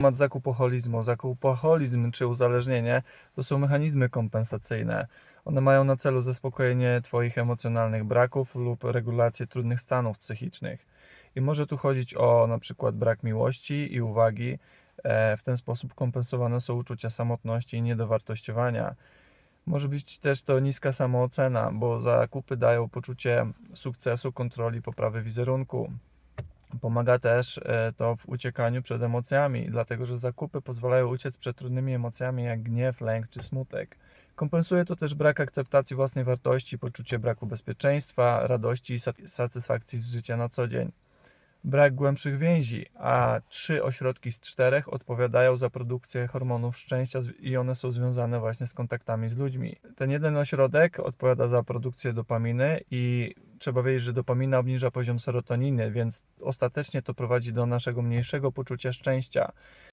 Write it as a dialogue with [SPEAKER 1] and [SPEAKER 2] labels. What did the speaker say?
[SPEAKER 1] Temat zakupoholizmu. Zakupoholizm czy uzależnienie to są mechanizmy kompensacyjne. One mają na celu zaspokojenie Twoich emocjonalnych braków lub regulację trudnych stanów psychicznych. I może tu chodzić o na przykład brak miłości i uwagi. E, W ten sposób kompensowane są uczucia samotności i niedowartościowania. Może być też to niska samoocena, bo zakupy dają poczucie sukcesu, kontroli, poprawy wizerunku. Pomaga też e, to w uciekaniu przed emocjami, dlatego że zakupy pozwalają uciec przed trudnymi emocjami jak gniew, lęk czy smutek. Kompensuje to też brak akceptacji własnej wartości, poczucie braku bezpieczeństwa, radości i sat- satysfakcji z życia na co dzień. Brak głębszych więzi, a trzy ośrodki z czterech odpowiadają za produkcję hormonów szczęścia i one są związane właśnie z kontaktami z ludźmi. Ten jeden ośrodek odpowiada za produkcję dopaminy i trzeba wiedzieć, że dopamina obniża poziom serotoniny, więc ostatecznie to prowadzi do naszego mniejszego poczucia szczęścia.